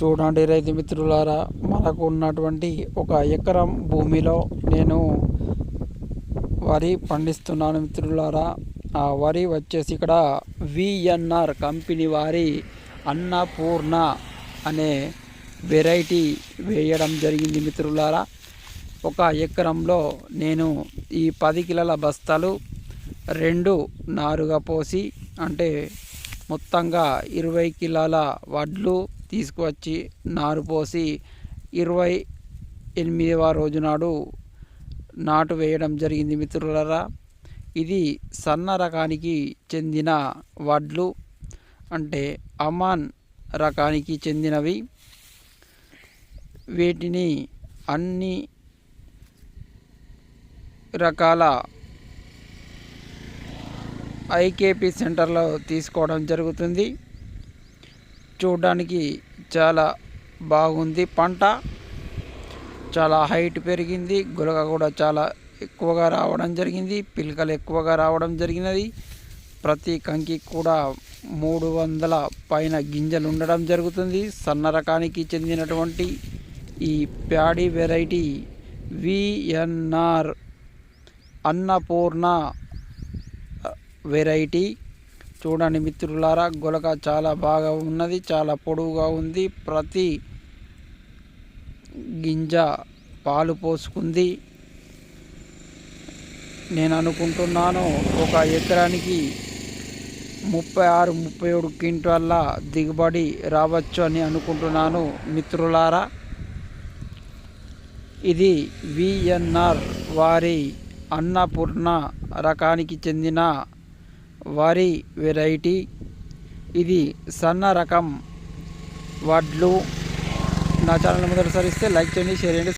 చూడండి రైతు మిత్రులారా మనకు ఉన్నటువంటి ఒక ఎకరం భూమిలో నేను వరి పండిస్తున్నాను మిత్రులారా. ఆ వరి వచ్చేసి ఇక్కడ విఎన్ఆర్ కంపెనీ వారి అన్నపూర్ణ అనే వెరైటీ వేయడం జరిగింది మిత్రులారా. ఒక ఎకరంలో నేను ఈ పది కిలోల బస్తాలు రెండు నారుగా పోసి అంటే మొత్తంగా ఇరవై కిలోల వడ్లు తీసుకువచ్చి నారు పోసి ఇరవై ఎనిమిదవ రోజు నాడు నాటు వేయడం జరిగింది మిత్రులరా. ఇది సన్న రకానికి చెందిన వడ్లు అంటే అమాన్ రకానికి చెందినవి. వీటిని అన్ని రకాల ఐకేపీ సెంటర్లో తీసుకోవడం జరుగుతుంది. చూడడానికి చాలా బాగుంది పంట. చాలా హైట్ పెరిగింది. గులక కూడా చాలా ఎక్కువగా రావడం జరిగింది. పిలకలు ఎక్కువగా రావడం జరిగినది. ప్రతి కంకి కూడా మూడు వందల పైన గింజలు ఉండడం జరుగుతుంది. సన్న రకానికి చెందినటువంటి ఈ paddy variety VNR Annapurna variety. చూడండి మిత్రులారా గులక చాలా బాగా ఉన్నది చాలా పొడవుగా ఉంది. ప్రతి గింజ పాలు పోసుకుంది. నేను అనుకుంటున్నాను ఒక ఎకరానికి ముప్పై ఆరు ముప్పై ఏడు క్వింటాల దిగుబడి రావచ్చు అని అనుకుంటున్నాను మిత్రులారా. ఇది విఎన్ఆర్ వారి అన్నపూర్ణ రకానికి చెందిన వరి వెరైటీ. ఇది సన్న రకం. వడ్లు. నా ఛానల్ మొదటిసారి ఇస్తే లైక్ చేయండి షేర్ చేయండి